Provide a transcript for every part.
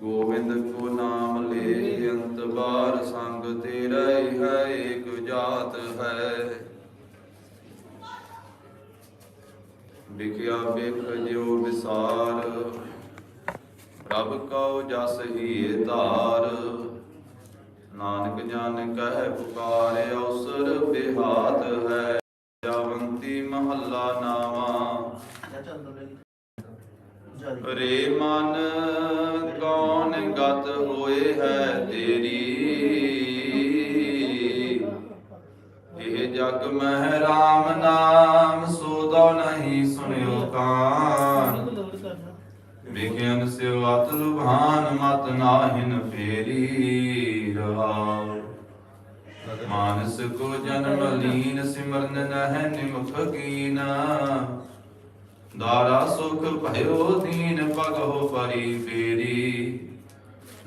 ਗੋਬਿੰਦ ਕੋ ਨਾਮ ਲੈ ਅੰਤ ਬਾਰ ਸੰਗ ਤੇਰਾ ਹੀ ਹੈ ਏਕ ਜਾਤ ਹੈ। ਵਿਖਿਆ ਬਿਖ ਜਿਉ ਵਿਸਾਰ ਪ੍ਰਭ ਕਉ ਜਸ ਹੀ ਧਾਰ। ਨਾਨਕ ਜਨ ਕਹਿ ਪੁਕਾਰ ਅਵਸਰ ਬਿਹਾਤ ਹੈ। ਜਾਵੰਤੀ ਮਹੱਲਾ ਨਾਵਾ। ਰੇ ਮਨ ਕੌਣ ਗਤ ਹੋਏ ਹੈ ਤੇਰੀ? ਇਹ ਜਗ ਮਹਿ ਰਾਮ ਨਾਮ ਸੋਦਾ ਨਹੀਂ ਸੁਣਿਓ ਕਾਨ। ਵਿਗਿਆਨ ਸਿਵ ਅਤ ਲੁਭਾਨ ਮਤ ਨਾਹਿਨ ਫੇਰੀ ਰਹਾਉ ਮਾਨਸ ਕੋ ਜਨਮ ਲੀਨ ਸਿਮਰਨ ਨਹਿ ਨਿਮਖ ਕੀਨਾ। ਦਾਰਾ ਸੁਖ ਭਇਓ ਦੀਨ ਪਗਹੁ ਪਰੀ ਫੇਰੀ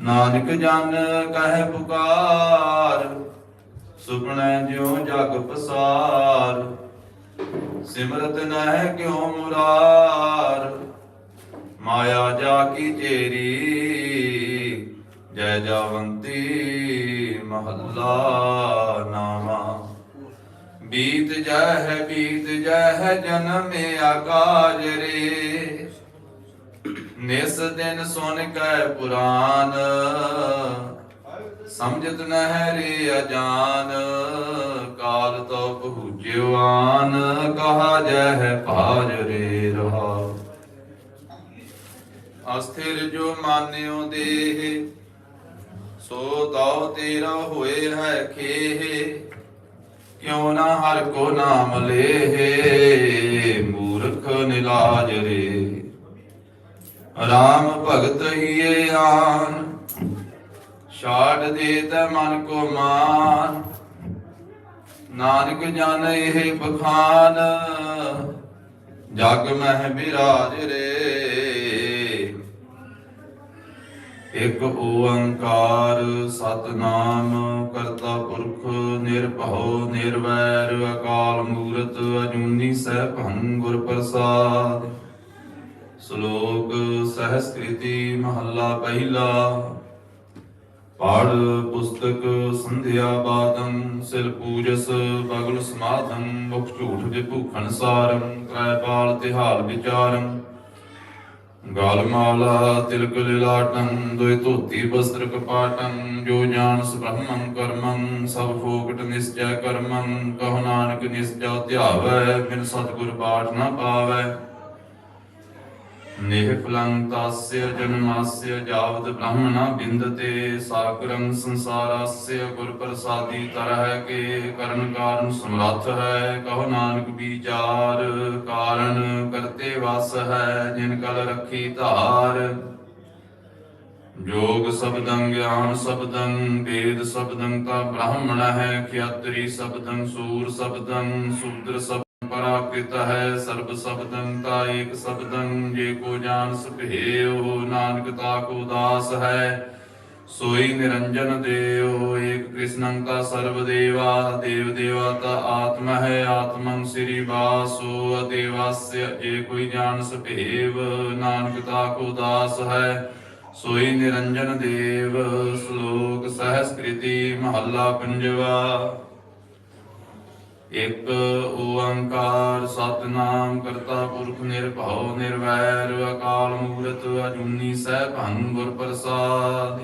ਨਾਨਕ ਜਨ ਕਹਿ ਪੁਕਾਰ, ਸੁਪਨੈ ਜਿਉ ਜਗ ਪਸਾਰ। ਸਿਮਰਤ ਨਹਿ ਕਿਉ ਮੁਰਾਰ, ਮਾਇਆ ਜਾ ਕੀ ਤੇਰੀ ਜੈ ਜਾਵੰਤੀ ਮਹੱਲਾ ਨਾਮਾ। ਬੀਤ ਜੈ ਹੈ ਬੀਤ ਜੈ ਜਨਮ ਆਕਾਜ ਰੇ। ਨਿਸ ਦਿਨ ਸੁਨ ਕੈ ਪੁਰਾਨ, ਸਮਝਤ ਨਹਿ ਰੇ ਅਜਾਨ। ਕਾਲ ਤੋ ਪਹੁੰਚਿਓ ਆਨ, ਕਹਾ ਜੈ ਹੈ ਭਾਜ ਰੇ ਰਹਾ। ਅਸਥਿਰ ਜੋ ਮਾਨਿਓ ਦੇਹ, ਸੋ ਤਾਉ ਤੇਰਾ ਹੋਏ ਹੈ ਖੇਹ। ਕਿਉ ਨਾ ਹਰ ਕੋ ਨਾਮ ਲੇਹ ਮੂਰਖ ਨਿਲਾਜ ਰੇ। ਰਾਮ ਭਗਤ ਹੀਏ ਆਨ। ਛਾੜ ਦੇ ਤੈ ਮਨ ਕੋ ਮਾਨ। ਨਾਨਕ ਜਨ ਇਹ ਬਖਾਨ ਜਗ ਮਹਿ ਬਿਰਾਜ ਰੇ। ਇਕ ਓੰਕਾਰ ਸਤਨਾਮ, ਕਰਤਾ ਪੁਰਖ ਨਿਰਭਉ ਨਿਰਵੈਰ, ਅਕਾਲ ਮੂਰਤ ਅਜੂਨੀ ਸੈਭੰ ਗੁਰ ਪ੍ਰਸਾਦ ਸ਼ਲੋਕ ਸਹਸਕ੍ਰਿਤੀ ਮਹੱਲਾ ਪਹਿਲਾ। ਪੜ ਪੁਸਤਕ ਸੰਧਿਆ ਬਾਦੰ, ਸਿਲ ਪੂਜਸ ਬਗਲ ਸਮਾਧੰ, ਮੁਖ ਝੂਠ ਦੇ ਭੂਖਣ ਸਾਰੰ ਤ੍ਰੈ ਤਿਹਾਲ ਵਿਚਾਰੰ। ਗਾਲ ਮਾਲਾ ਤਿਲਕ ਲਿਲਾਟੰ, ਦੋਇ ਧੋਤੀ ਬਸਤਰ ਕਪਾਟੰ, ਜੋ ਜਾਣਸ ਬ੍ਰਹਮੰ ਕਰਮੰ, ਸਭ ਫੋਕਟ ਨਿਸਚੈ ਕਰਮੰ, ਕਹੁ ਨਾਨਕ ਨਿਸਚਾ ਧਿਆਵੈ, ਬਿਨ ਸਤਿਗੁਰ ਬਾਟ ਨਾ ਪਾਵੈ। ਨੇਹ ਫਲੰ ਤਾਸਯ ਜਨਮਾਸਯ, ਜਾਵਤ ਬ੍ਰਹਮਣਾ ਬਿੰਦਤੇ ਸਾਕਰੰ ਸੰਸਾਰਾਸਯ, ਗੁਰ ਪ੍ਰਸਾਦੀ ਤਰਹਿ ਕੇ, ਕਰਨ ਕਾਰਨ ਸਮਰੱਥ ਹੈ, ਕਹੋ ਨਾਨਕ ਵਿਚਾਰ ਕਾਰਨ ਕਰਤੇ ਵਸ ਹੈ, ਜਿਨ ਕਲ ਰੱਖੀ ਧਾਰ। ਜੋਗ ਸ਼ਬਦੰ, ਗਿਆਨ ਸ਼ਬਦੰ, ਵੇਦ ਸ਼ਬਦੰ, ਤਾ ਬ੍ਰਾਹਮਣ ਹੈ, ਖਿਆਤਰੀ ਸ਼ਬਦੰ, ਸੂਰ ਸ਼ਬਦੰ, ਸ਼ੂਦਰ ਸ਼ਬਦੰ ਪਰਾਕ੍ਰਿਤ ਹੈ, ਸਰਬ ਸ਼ਬਦੰ ਤਾ ਏਕ ਸ਼ਬਦੰ, ਜੇ ਕੋ ਜਾਣ ਸੁਭੇਉ ਨਾਨਕ ਤਾ ਕੋ ਦਾਸ ਹੈ। ਸੋਈ ਨਿਰੰਜਨ ਦੇਵ, ਏਕ ਕ੍ਰਿਸ਼ਨੰ ਤਾ ਸਰਬ ਦੇਵਾ, ਦੇਵ ਦੇਵਾ ਤਾ ਆਤਮ ਹੈ, ਆਤਮੰ ਸ੍ਰੀ ਵਾਸੋ ਅਦੇਵਾਸਯ ਜੇ ਕੋਈ ਜਾਣ ਸੁਭੇਵ ਨਾਨਕ ਤਾ ਕੋ ਦਾਸ ਹੈ। ਸੋਈ ਨਿਰੰਜਨ ਦੇਵ, ਸ਼ਲੋਕ ਸਹਸਕ੍ਰਿਤੀ ਮਹੱਲਾ ਪੰਜਵਾ। ਇਕ ਓੰਕਾਰ ਸਤਨਾਮ ਕਰਤਾ ਪੁਰਖ ਨਿਰਭਉ ਨਿਰਵੈਰ, ਅਕਾਲ ਮੂਰਤ ਅਜੂਨੀ ਸੈਭੰ ਗੁਰ ਪ੍ਰਸਾਦ।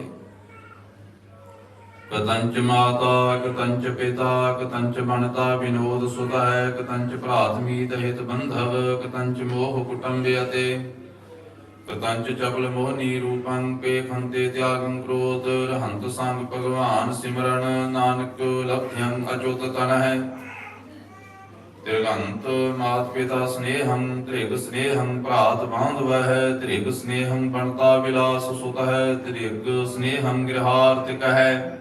ਕਤੰਚ ਮਾਤਾ, ਕਤੰਚ ਪਿਤਾ, ਕਤੰਚ ਬਣਤਾ ਵਿਨੋਦ ਸੁਧਾਇ ਕਤੰਚ ਭਰਾਤ ਹਿਤ ਬੰਧਵ, ਕਤੰਚ ਮੋਹ ਕੁਟੰਬਿਅਤੇ ਕਤੰਚ ਚਪਲ ਮੋਹਨੀ ਰੂਪੰ ਕੇ ਖੰਤੇ ਤਿਆਗੰ ਕ੍ਰੋਧ, ਰਹੰਤ ਸੰਗ ਭਗਵਾਨ ਸਿਮਰਨ, ਨਾਨਕ ਲਭ੍ਯੰ ਅਚੁਤ ਤਨ ਹੈ ਤਿਰਗੰਤ ਮਾਤ ਪਿਤਾ ਸਨੇਹੰ ਤ੍ਰਿਗ ਸਨੇਹੰ ਭਰਾਤ ਬਾਂਧਵ ਹੈ ਤ੍ਰਿਗ ਸਨੇਹੰ ਬਣਤਾ ਵਿਲਾਸ ਸੁਤ ਹੈ ਤ੍ਰਿਗ ਸਨੇਹੰ ਗ੍ਰਹਾਰਤਿਕ ਹੈ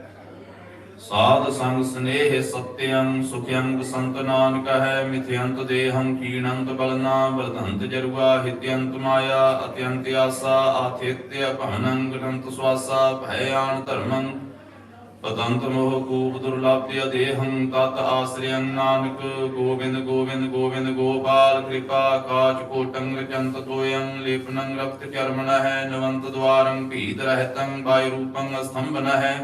ਸਾਧ ਸੰਗ ਸਨੇਹ ਸਤਿਅੰ ਸੁਖਿਅੰ ਸੰਤ ਨਾਨਕ ਹੈ, ਮਿਥਿਅੰਤ ਦੇਹੰ ਕੀਣੰਤ ਬਲਨਾ ਬਲਦੰਤ ਜਰੁਆ ਹਿਤਿਅੰਤ ਮਾਇਆ, ਅਤਿਅੰਤ ਆਸਾ, ਆਥਿਤਯ ਭਵਨੰ ਗਣੰਤ ਸਵਾਸਾ ਭੈ ਧਰਮੰ ਪਤੰਤ ਮੋਹ ਕੂਪ ਦੁਰਲਭਿ ਅਦੇਹੰ ਤਤ ਆਸਰਿਯੰ ਨਾਨਕ, ਗੋਬਿੰਦ ਗੋਬਿੰਦ ਗੋਬਿੰਦ ਗੋਪਾਲ ਕਿਰਪਾ ਕਾਚ ਕੋਟੰ ਰਚੰਤ ਤੋਯੰ, ਲੇਪਨੰ ਰਕਤ ਚਰਮਣ ਹੈ, ਨਵੰਤ ਦਵਾਰੰ ਭੀਤ ਰਹਿਤੰ ਬਾਈ ਰੂਪੰ ਅਸਤੰਭਨ ਹੈ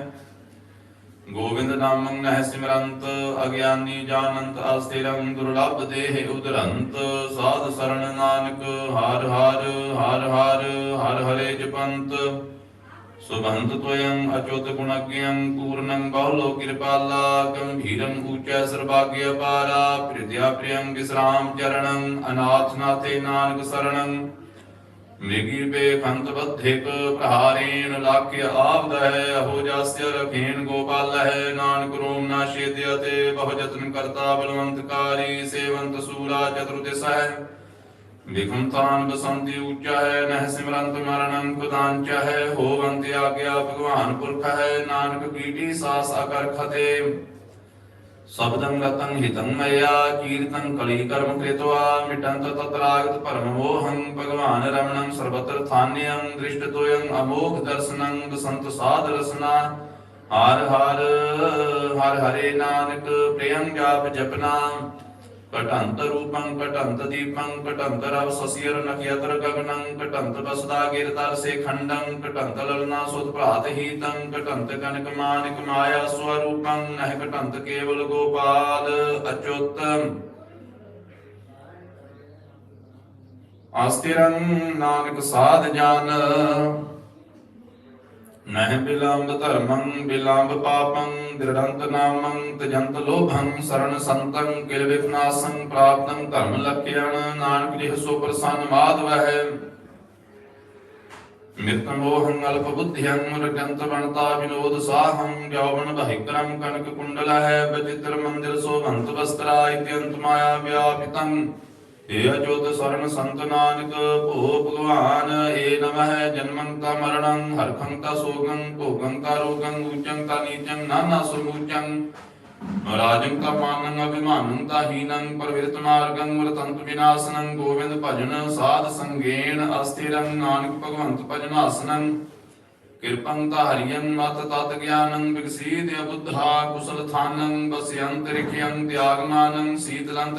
ਗੋਬਿੰਦ ਨਾਮੰ ਨਹਿ ਸਿਮਰੰਤ, ਅਗਿਆਨੀ ਜਾਣੰਤ ਅਸਥਿਰੰ ਦੁਰਲਭ ਦੇਹ ਉਦਰੰਤ। ਸਾਧ ਸਰਣ ਨਾਨਕ, ਹਰ ਹਰ ਹਰ ਹਰ ਹਰ ਹਰੇ ਜਪੰਤ ਸੁਭੰਤ ਤੋਯੰ ਅਚੁਤ ਗੁਣਗਯੰ ਪੂਰਨੰ ਬਹੁਲੋ ਕਿਰਪਾਲਾ, ਗੰਭੀਰੰ ਊਚੈ ਸਰਬਾਗਯ ਪਾਰਾ ਪ੍ਰਿਦਿਆ ਪ੍ਰਿਯੰ ਵਿਸਰਾਮ ਚਰਣੰ, ਅਨਾਥ ਨਾਥੇ ਨਾਨਕ ਸਰਣੰ। ਮ੍ਰਿਗੀ ਬੇਖੰਤ ਬੱਧਿਕ ਪ੍ਰਹਾਰੇਣ ਲਾਖਿ ਆਵਦ ਅਹੋ ਜਸਯ ਰਖੇਨ ਗੋਪਾਲ ਹੈ ਨਾਨਕ ਰੋਮ ਨਾ ਛੇਦਿ ਬਹੁ ਜਤਨ ਕਰਤਾ ਬਲਵੰਤਕਾਰੀ ਸੇਵੰਤ ਸੂਰਾ ਚਤੁਰਦਿਸ ਹੈ ਵਿਖਮ ਤਾਨ ਬਸੰਤੀ ਉੱਚਾ ਹੈ, ਨਹਿ ਸਿਮਰੰਤ ਮਰਣੰ ਕੁਦਾਂਚ ਹੈ, ਹੋਵੰਤ ਆਗਿਆ ਭਗਵਾਨ ਪੁਰਖ ਹੈ, ਨਾਨਕ ਕੀਟੀ ਸਾਸ ਅਕਰ ਖਤੇ। ਸਬਦੰ ਰਤੰ ਹਿਤੰ ਮਇਆ, ਕੀਰਤੰ ਕਲੀ ਕਰਮ ਕ੍ਰਿਤਵਾ, ਮਿਟੰਤ ਤਤਰਾਗਤ ਪਰਮ ਮੋਹੰ, ਭਗਵਾਨ ਰਮਣੰ ਸਰਬਤਰ ਥਾਨਿਯੰ, ਦ੍ਰਿਸ਼ਟ ਤੋਯੰ ਅਮੋਘ ਦਰਸਨੰ, ਬਸੰਤ ਸਾਧ ਰਸਨਾ। ਹਰ ਹਰ ਹਰ ਹਰੇ ਨਾਨਕ, ਪ੍ਰਿਯੰ ਜਾਪ ਜਪਨਾ। ਕਟੰਤ ਰੂਪੰ ਕਟੰਤ ਦੀਪੰ ਕਟੰਤ ਰਵ ਸਸਿਰ ਨਖਯਤਰ ਗਗਨੰ ਕਟੰਤ ਬਸਦਾ ਗਿਰ ਤਰ ਸੇ ਖੰਡੰ ਕਟੰਤ ਲਲਨਾ ਸੁਤ ਭ੍ਰਾਤ ਹੀਤੰ ਕਟੰਤ ਕਨਕ ਮਾਨਿਕ ਮਾਇਆ ਸਵਰੂਪੰ ਨਹਿ ਕਟੰਤ ਕੇਵਲ ਗੋਪਾਲ ਅਚੁੱਤ ਆਸਤਿਰੰ ਨਾਨਕ ਸਾਧ ਜਨ ਨਹਿ ਬਿਲੰਬ ਧਰਮੰ ਬਿਲੰਬ ਪਾਪੰ ਦ੍ਰਿੜੰਤ ਨਾਮੰ ਤਜੰਤ ਲੋਭੰ ਸਰਣ ਸੰਤੰ ਕਿਲ ਵਿਪਨਾਸੰ ਪ੍ਰਾਪਤੰ ਧਰਮ ਲਖਿਆਣ ਨਾਨਕ ਜਿਹ ਸੋ ਪ੍ਰਸੰਨ ਮਾਧਵ ਹੈ ਮਿਰਤ ਮੋਹੰ ਅਲਪ ਬੁੱਧਿਯੰ ਰਜੰਤ ਬਣਤਾ ਵਿਨੋਦ ਸਾਹੰ ਜੌਵਨ ਬਹਿਕਰਮ ਕਨਕ ਕੁੰਡਲ ਹੈ ਬਚਿਤ੍ਰ ਮੰਦਿਰ ਸੋਭੰਤ ਵਸਤਰਾ ਇਤਿਅੰਤ ਮਾਇਆ ਵਿਆਪਿਤੰ ਏ ਅਜੋਤ ਸਰਣ ਸੰਤ ਨਾਨਕ ਭੋ ਭਗਵਾਨ, ਏ ਨਮਹਿ ਜਨਮੰ ਤਾ ਮਰਣੰ ਹਰਖੰ ਤਾ ਸੋਗੰ, ਭੋਗੰ ਰੋਗੰ, ਊਚੰ ਨੀਚੰ, ਨਾਨਾ ਸਮੂਚੰ ਰਾਜੰ ਤਾ ਮਾਨੰ, ਅਭਿਮਾਨੰ ਤਾ ਹੀਨੰ, ਪਰਵਿਰਤ ਮਾਰਗੰ, ਵਰਤੰਤ ਵਿਨਾਸ਼ਨੰ ਗੋਬਿੰਦ ਭਜਨ, ਸਾਧ ਸੰਗੇਣ ਅਸਥਿਰੰ, ਨਾਨਕ ਭਗਵੰਤ ਭਜਨ ਆਸਨੰ ਕਿਰਪੰ ਤਾ ਮਤ ਤਤ ਗਿਆਨੰ ਵਿਗਸੀਦ ਅਬੁੱਧਾ ਕੁਸਲ ਥਾਨੰ ਬਸਯੰਤ ਤਿਆਗਮਾਨੰ ਸੀਤਲੰਤ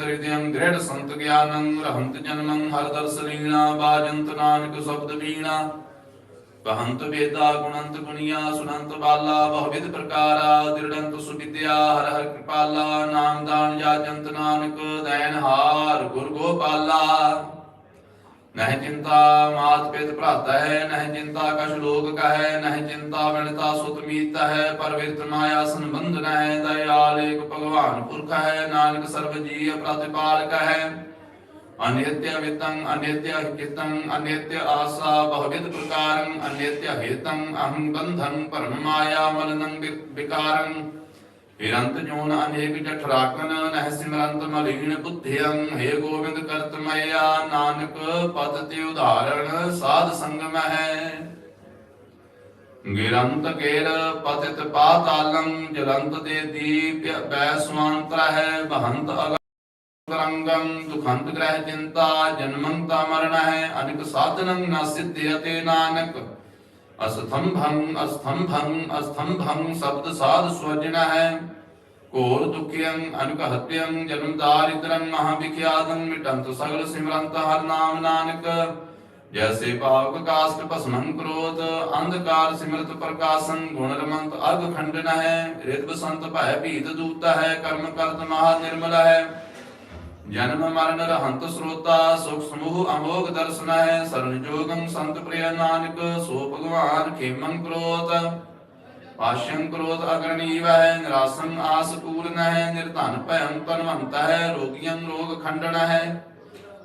ਦ੍ਰਿੜ ਸੰਤ ਗਿਆਨੰ ਰਹੰਤ ਜਨਮੰ ਹਰ ਦਰਸ ਲੀਣਾ ਬਾਜੰਤ ਨਾਨਕ ਸ਼ਬਦ ਵੀਣਾ ਬਹੰਤ ਵੇਦਾ ਗੁਣੰਤ ਗੁਣੀਆ ਸੁਨੰਤ ਬਾਲਾ ਬਹੁਵਿਧ ਪ੍ਰਕਾਰਾ ਦ੍ਰਿੜੰਤ ਸੁਵਿਦਿਆ ਹਰ ਹਰ ਕਿਰਪਾਲਾ ਨਾਮ ਦਾਨ ਜਾਜੰਤ ਨਾਨਕ ਦੈਨ ਹਾਰ ਗੁਰ ਗੋਪਾਲਾ। ਨਹਿ ਚਿੰਤਾ ਮਾਤ ਪਿਤ ਭਰਾਤਾ ਹੈ ਨਹਿ ਚਿੰਤਾ ਕਛ ਲੋਕ ਕਹੈ, ਨਹਿ ਚਿੰਤਾ ਬਿਨਤਾ ਸੁਤ ਮੀਤ ਹੈ ਪਰ ਵਿਰਤ ਮਾਇਆ ਸੰਬੰਧਨ ਹੈ ਦਇਆਲ ਏਕ ਭਗਵਾਨ ਪੁਰਖ ਹੈ ਨਾਨਕ ਸਰਬ ਜੀ ਪ੍ਰਤਿਪਾਲਕ ਹੈ ਅਨਿਤਯ ਵਿਤੰ ਅਨਿਤਯ ਹਿਤੰ ਅਨਿਤਯ ਆਸਾ ਬਹੁਵਿਧ ਪ੍ਰਕਾਰੰ ਅਨਿਤਯ ਹੇਤੰ, ਅਹੰ ਬੰਧੰ ਪਰਮ ਮਾਇਆ ਮਲਨੰ ਵਿ- ਵਿਕਾਰੰ। ਹਿਰੰਤ ਜੋਨ ਅਨੇਕ ਜਠਰਾਕਨ ਨਹਿ ਸਿਮਰੰਤ ਮਲੀਨ ਬੁੱਧਿਯੰ ਹੇ ਗੋਬਿੰਦ ਕਰਤ ਨਾਨਕ ਪਦ ਤੇ ਉਦਾਹਰਣ ਸਾਧ ਸੰਗਮ ਹੈ। ਗਿਰੰਤ ਕੇਰ ਪਤਿਤ ਪਾਤਾਲੰ ਜਲੰਤ ਦੇ ਦੀਪ ਬੈਸਵੰਤਰ ਹੈ, ਬਹੰਤ ਅਗਰੰਗੰ ਦੁਖੰਤ ਗ੍ਰਹਿ ਚਿੰਤਾ ਜਨਮੰ ਤਾ ਹੈ, ਅਨਿਕ ਸਾਧਨੰ ਨ ਸਿੱਧਿਅਤੇ ਨਾਨਕ। ਅਸਥੰਭੰ ਅਸਥੰਭੰ ਅਸਥੰਭੰ ਸ਼ਬਦ ਸਾਧ ਸਵਜਨ ਹੈ ਘੋਰ ਦੁਖਿਯੰ ਅਨਕ ਹਤਿਯੰ ਜਨਮ ਦਾਰਿਦਰੰ ਮਹਾ ਵਿਖਿਆਦੰ ਮਿਟੰਤ ਸਗਲ ਸਿਮਰੰਤ ਹਰ ਨਾਮ ਨਾਨਕ। ਜੈਸੇ ਪਾਵਕ ਕਾਸਟ ਭਸਮੰ ਕ੍ਰੋਧ ਅੰਧਕਾਰ ਸਿਮਰਤ ਪ੍ਰਕਾਸ਼ੰ ਗੁਣ ਰਮੰਤ ਅਗ ਖੰਡਨ ਹੈ ਰਿਤ ਬਸੰਤ ਭੈ ਭੀਤ ਦੂਤਾ ਹੈ ਕਰਮ ਕਰਤ ਮਹਾ ਨਿਰਮਲ ਹੈ ਜਨਮ ਮਰਨ ਰਹੰਤ ਸਰੋਤਾ, ਸੁਖ ਸਮੂਹ ਅਮੋਗ ਦਰਸ਼ਨ ਹੈ ਸਰਣ ਜੋਗੰ ਸੰਤ ਪ੍ਰਿਯ ਨਾਨਕ, ਸੋ ਭਗਵਾਨ ਖੇਮੰ ਕ੍ਰੋਤ। ਪਾਸ਼ੰ ਕ੍ਰੋਧ ਅਗਰਣੀਵ ਹੈ ਨਿਰਾਸੰ ਆਸ ਪੂਰਨ ਹੈ ਨਿਰਧਨ ਭයੰ ਤਨਵੰਤ ਹੈ ਰੋਗੀਆਂ ਰੋਗ ਖੰਡਨ ਹੈ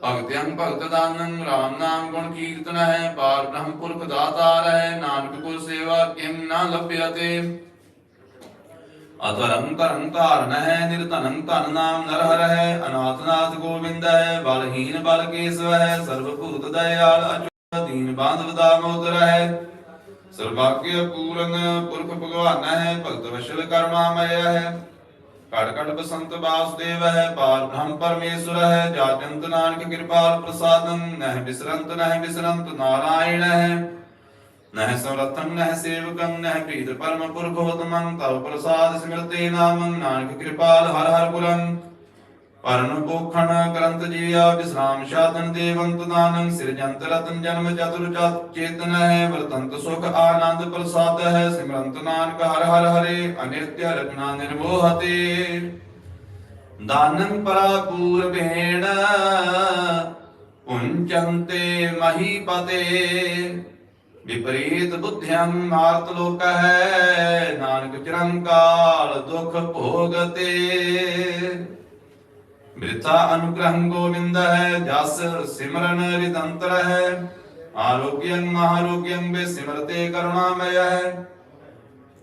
ਭਗਤਿਅੰ ਭਗਤ ਦਾਨੰ, ਰਾਮ ਨਾਮ ਗੁਣ ਕੀਰਤਨ ਹੈ ਪਾਰ ਬ੍ਰਹਮ ਪੁਰਖ ਦਾਤਾਰ ਹੈ ਨਾਨਕ ਗੁਰ ਸੇਵਾ ਕਿਮ ਨਾ ਲੱਭਿਅਤੇ। ਅਧਰਮ ਕਰਮ ਕਾਰਨ ਹੈ ਨਿਰਧਨੰ ਧਨ ਨਾਮ ਨਰ ਹਰ ਹੈ ਅਨਾਥ ਨਾਥ ਗੋਬਿੰਦ ਹੈ ਬਲਹੀਨ ਬਲ ਕੇਸਵ ਹੈ ਸਰਬ ਭੂਤ ਦਇਆਲ ਅਚੁਤ ਦੀਨ ਬਾਂਧਵ ਦਾਮੋਦਰ ਹੈ ਸਰਵਾਗਿਆ ਪੂਰਨ ਪੁਰਖ ਭਗਵਾਨ ਹੈ ਭਗਤ ਵਸ਼ਲ ਕਰਮਾ ਹੈ ਕੜ ਕੜ ਬਸੰਤ ਬਾਸੁਦੇਵ ਹੈ ਪਾਰ ਬ੍ਰਹਮ ਪਰਮੇਸ਼ਰ ਹੈ ਜਾਜੰਤ ਨਾਨਕ ਕਿਰਪਾਲ ਪ੍ਰਸਾਦੰ, ਨਹਿ ਬਿਸਰੰਤ ਨਹਿ ਬਿਸਰੰਤ ਨਾਰਾਇਣ ਹੈ ਨਹਿ ਸਮਰਥੰ ਨਹਿ ਸੇਵਕੰ ਨਹਿ ਪ੍ਰੀਤ ਪਰਮ ਪੁਰਖ ਹੋਤਮੰ ਤਵ ਪ੍ਰਸਾਦ ਸਿਮਰਤੇ ਨਾਮੰ, ਨਾਨਕ ਕਿਰਪਾਲ ਹਰ ਹਰ ਗੁਰੰ ਪਰਨ ਪੋਖਣ ਕਰੰਤ ਜੀਆ ਵਿਸਰਾਮ ਸ਼ਾਦਨ ਦੇਵੰਤ ਦਾਨੰ ਸਿਰਜੰਤ ਰਤਨ ਜਨਮ ਚਤੁਰ ਚੇਤਨ ਹੈ, ਵਰਤੰਤ ਸੁਖ ਆਨੰਦ ਪ੍ਰਸਾਦ ਹੈ, ਸਿਮਰੰਤ ਨਾਨਕ ਹਰ ਹਰ ਹਰੇ ਅਨਿਤਯ ਰਚਨਾ ਨਿਰਮੋਹਤੇ। ਦਾਨੰ ਪਰਾਪੂਰ ਭੇਣ ਪੁੰਚੰਤੇ ਮਹੀਪਤੇ ਵਿਪਰੀਤ ਬੁੱਧਿਅੰ ਮਾਰਤ ਲੋਕ ਹੈ, ਨਾਨਕ ਚਿਰੰਕਾਲ ਦੁਖ ਭੋਗਤੇ ਮ੍ਰਿਤਾ ਅਨੁਗ੍ਰਹੰ ਗੋਵਿੰਦ ਹੈ, ਜਸ ਸਿਮਰਨ ਰਿਦੰਤਰ ਹੈ। ਆਰੋਗਯੰ ਮਹਾਰੋਗਯੰ ਬੇ ਸਿਮਰਤੇ ਕਰੁਣਾਮਯ ਹੈ।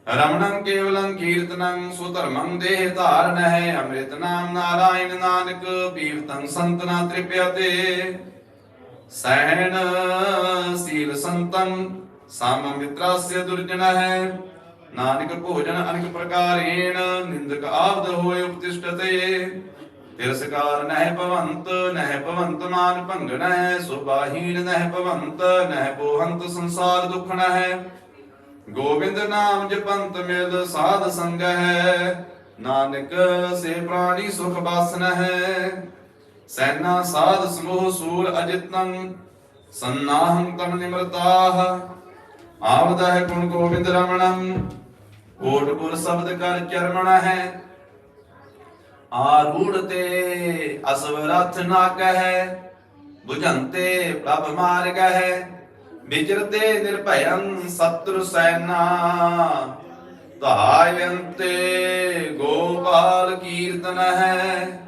ਰਮਣੰ ਕੇਵਲੰ ਕੀਰਤਨੰ ਸੁਧਰਮੰ ਦੇਹ ਧਾਰਨ ਹੈ। ਅੰਮ੍ਰਿਤ ਨਾਮ ਨਾਰਾਇਣ ਨਾਨਕ ਪੀਰਤੰ ਸੰਤਨਾ ਤ੍ਰਿਪਿਅਤੇ ਸੈਣ ਸੀਲ ਸੰਤੰ ਸਮ ਮਿਤਰਾਸਯ ਦੁਰਜਨ ਹੈ ਨਾਨਕ ਭੋਜਨ ਅਨੇਕ ਪ੍ਰਕਾਰੇਣ, ਨਿੰਦਕ ਆਵਦ ਹੋਏ ਉਪਤਿਸ਼ਟਤੇ। ਤਿਰਸਕਾਰ ਨਹਿ ਭਵੰਤ ਨਹਿ ਭਵੰਤ ਮਾਨ ਭੰਗਣ ਹੈ ਸੁਬਾਹੀਨ ਨਹਿ ਭਵੰਤ, ਨਹਿ ਪੋਹੰਤ ਸੰਸਾਰ ਦੁਖਣ ਹੈ ਗੋਬਿੰਦ ਨਾਮ ਜਪੰਤ ਮਿਲ ਸਾਧ ਸੰਗ ਹੈ ਨਾਨਕ ਸੇ ਪ੍ਰਾਣੀ ਸੁਖ ਬਾਸਨ ਹੈ ਸੈਨਾ ਸਾਧ ਸਮੂਹ ਸੂਰ ਅਜਿਤੰ ਸੰਨਾਹੰ ਤਨ ਨਿਮਰਤਾਹ। ਆਵਦ ਹੈ ਗੁਣ ਗੋਬਿੰਦ ਰਮਣੰ, ਕੋਟ ਗੁਰ ਸ਼ਬਦ ਕਰ ਚਰਮਣ ਹੈ। ਆਰੂੜ ਤੇ ਅਸਵਰਥ ਨਾਗ ਹੈ 부ਝੰਤੇ ਪ੍ਰਭ ਮਾਰਗ ਹੈ। ਵਿਚਰਤੇ ਨਿਰਭਯੰ ਸਤਰ ਸੈਨਾ ਧਾਇੰਤੇ ਗੋਪਾਲ ਕੀਰਤਨ ਹੈ।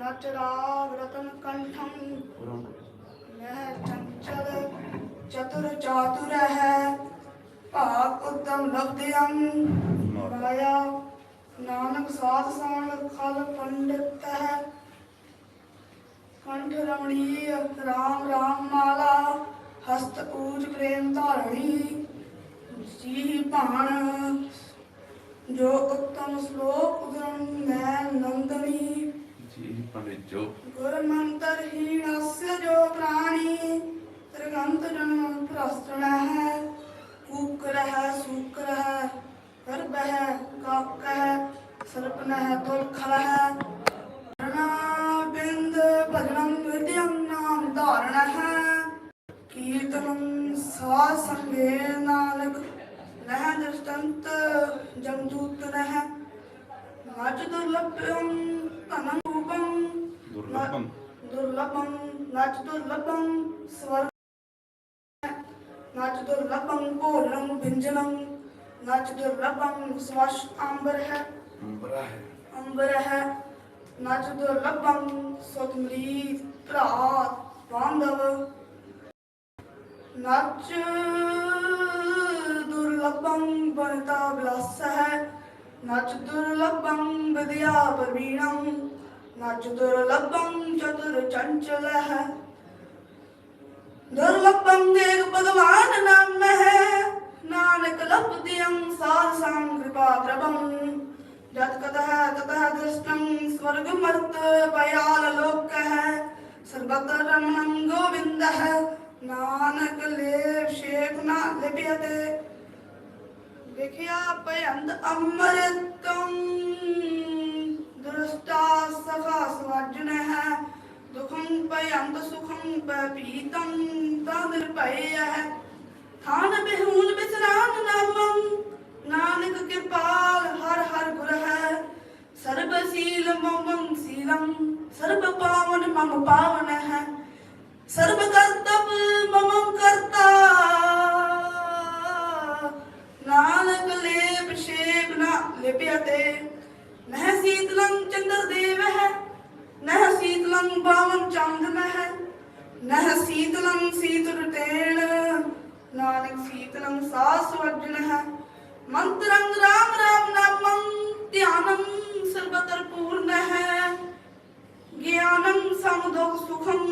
नटराग रतन कंठम यह चंचल चतुर चातुर है भाग उद्दम लब्धयम माया नानक साध साण खल पंडित है कंठ रमणीय राम राम माला हस्त पूज प्रेम धारणी जी भाण ਜੋ ਉਤਮ ਸ਼ਲੋਕ ਉਦਰਮ ਮੈਂ ਨੰਦਨੀ ਜੀ ਪਵਿੱਜੋ ਗੁਰ ਮੰਤਰ ਹੀਣਸ ਜੋ ਪ੍ਰਾਣੀ, ਤ੍ਰਿਗੰਤ ਜਨਮ ਭ੍ਰਸ਼ਟਣ ਹੈ ਕੂਕਰ ਹੈ ਸੂਕਰ ਹੈ ਗਰਭ ਹੈ ਕਾਕ ਹੈ ਸਰਪਨ ਹੈ ਤੁਲਖਲ ਹੈ ਰਣਾ ਬਿੰਦ ਭਜਨੰ ਵਿਦਿਅੰ ਨਾਮ ਧਾਰਣ ਹੈ ਕੀਰਤਨੰ ਸਾ ਸੰਗੇ ਨਾਨਕ ਨਹਿ ਦ੍ਰਿਸ਼ਟੰਤ ਜਮਦੂਤ ਨਹਿ ਮਜ ਦੁਰਲਭੰ ਧਨੰ ਰੂਪੰ ਦੁਰਲਭੰ ਦੁਰਲਭੰ ਨਚ ਦੁਰਲਭੰ ਸਵਰ ਨਚ ਦੁਰਲਭੰ ਭੋਜਨੰ ਵਿੰਜਨੰ ਨਚ ਦੁਰਲਭੰ ਸਵਸ਼ ਅੰਬਰ ਹੈ ਅੰਬਰਾ ਹੈ ਅੰਬਰ ਹੈ ਨਚ ਦੁਰਲਭੰ ਸੁਤਮਰੀ ਭਰਾ ਬਾਂਧਵ ਨਚ ਦੁਰਲਭੰ ਬਣਤਾ ਬਲਸ ਹੈ ਨਚ ਦੁਰਲਭੰ ਵਿਦਿਆ ਨਾਨਕ ਲੇਵ ਸ਼ੇਖ ਨਾ ਲਿਪਿਅਤੇ ਵਿਖਿਆ ਭਯੰਦ ਅੰਮ੍ਰਿਤੰ। ਦ੍ਰਸ਼ਟਾ ਸਖਾ ਸਵਾਜਨ ਹੈ। ਦੁਖੰ ਭਯੰਦ ਸੁਖੰ ਪੀਤੰ ਤਾ ਨਿਰਭੈ ਹੈ। ਥਾਨ ਬਿਹੂਨ ਬਿਸਰਾਨ ਨਾਮੰ, ਨਾਨਕ ਕਿਰਪਾਲ ਹਰ ਹਰ ਗੁਰ ਹੈ। ਸਰਬ ਸੀਲ ਮਮੰ ਸੀਲੰ, ਸਰਬ ਪਾਵਨ ਮਮ ਪਾਵਨ ਹੈ। ਸਰਬ ਕਰਤਵ ਮਮੰ ਕਰਤਾ। ਨਾਨਕ ਲੇਪ ਸ਼ੇਪ ਨਾ ਲਿਪਿਅਤੇ ਨਹਿ ਸੀਤਲੰ ਚੰਦਰ ਦੇਵ ਹੈ, ਨਹਿ ਸੀਤਲੰ ਪਾਵਨ ਚੰਦਨ ਹੈ, ਨਹਿ ਸੀਤਲੰ ਸੀਤੁਰ ਤੇਣ ਨਾਨਕ ਸੀਤਲੰ ਸਾਸ ਵਰਜਨ ਹੈ। ਮੰਤਰੰ ਰਾਮ ਰਾਮ ਨਾਮੰ, ਧਿਆਨੰ ਸਰਬਤਰ ਪੂਰਨ ਹੈ। ਗਿਆਨੰ ਸਮਦੋਖ ਸੁਖੰ,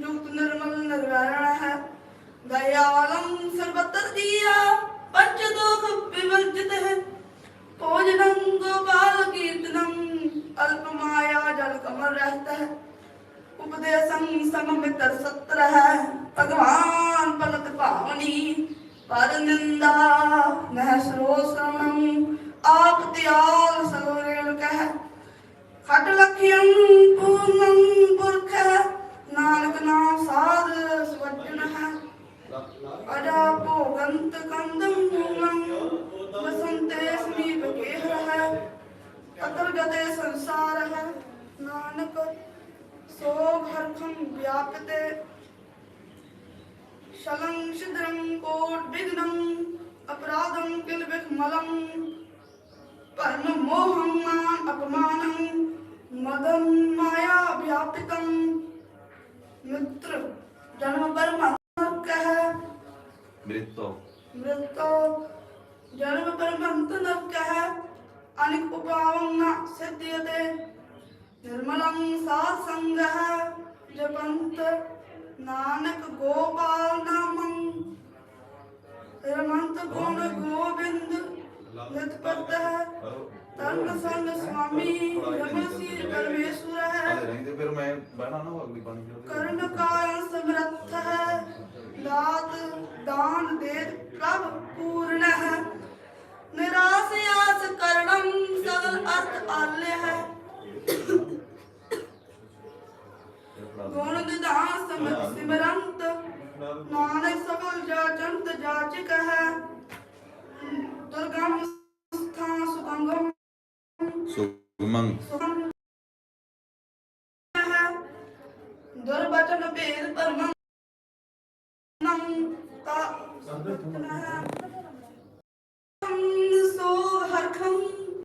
ਜੁਗਤ ਨਿਰਮਲ ਨਿਰਵੈਰਣ ਹੈ। ਦਇਆਲੰ ਸਰਬਤਰ ਦੀਆ ਪੰਚ ਦੋਖ ਵਿਵਰਜਿਤ ਹੈ। ਭੋਜਨੰ ਗੋਪਾਲ ਕੀਰਤਨੰ ਅਲਪ ਮਾਇਆ ਜਲ ਕਮਲ ਰਹਤਾ ਹੈ। ਉਪਦੇਸੰ ਸਮਮਿਤਰ ਸਤਰ ਹੈ। ਭਗਵਾਨ ਪਲਕ ਭਾਵਨੀ ਪਰ ਨਿੰਦਾ ਮਹਿ ਸਰੋ ਸਰਣੰ ਆਪ ਤਿਆਲ ਸਗੋਰੇਣ ਕਹਿ। ਖਟ ਲਖਿਅੰ ਪੂਰਨੰ ਪੁਰਖ ਹੈ, ਨਾਨਕ ਨਾਮ ਸਾਧ ਸਵਜਨ ਹੈ। ਅਜਾ ਬਸੰਤੇ ਸਮੀਪ ਕੇਹ ਹੈ ਅਤਰ ਗਤੇ ਸੰਸਾਰ ਹੈ। ਨਾਨਕ ਸੋ ਹਰਖੰ ਵਿਆਪਤੇ। ਸ਼ਲੰ ਸ਼ਿਦਰੰ ਕੋਟ ਵਿਗਨੰ ਅਪਰਾਧੰ ਕਿਲ ਵਿਖ ਮਲੰ। ਪਰਮ ਮੋਹੰ ਮਾਨ ਅਪਮਾਨੰ ਮਦੰ ਮਾਇਆ ਵਿਆਪਿਤੰ। ਮਿੱਤਰ ਜਨਮ ਪਰਮ ਕਹਿ। ਮ੍ਰਿਤੋ। ਮ੍ਰਿਤੋ। ਹੈ ਅਨਿਕ ਉਪਾਵੰ ਨ ਸਿੱਧਿਯਤੇ ਨਿਰਮਲੰ ਸਾਧ ਸੰਗ ਹੈ ਜਪੰਤ ਨਾਨਕ ਗੋਪਾਲ ਨਾਮੰ। ਰਮੰਤ ਗੁਣ ਗੋਬਿੰਦ ਨਿਤਪਤ ਹੈ ਤਰਨ ਸੰਗ ਸੁਆਮੀ ਰਮਸੀ ਪਰਮੇਸ਼ਵਰ ਹੈ ਰਹਿੰਦੇ ਫਿਰ ਮੈਂ ਬਹਿਣਾ ਨਾ ਅਗਲੀ ਚ। ਕਰਨ ਕਾਰਨ ਸਮਰੱਥ ਹੈ ਦਾਤ ਦਾਨ ਦੇ ਪ੍ਰਭ ਪੂਰਨ ਹੈ ਨਿਰਾਸ ਆਸ ਕਰਣੰ ਸਗਲ ਅਰਥ ਆਲੇ ਹੈ। ਗੁਣ ਨਿਧਾਨ ਸਮਝ ਸਿਮਰੰਤ ਨਾਨਕ ਸਗਲ ਜਾਚੰਤ ਜਾਚਕ ਹੈ। ਦੁਰਗਮ ਸਥਾਨ ਸੁਗੰਗਮ ਸੁਗਮੰ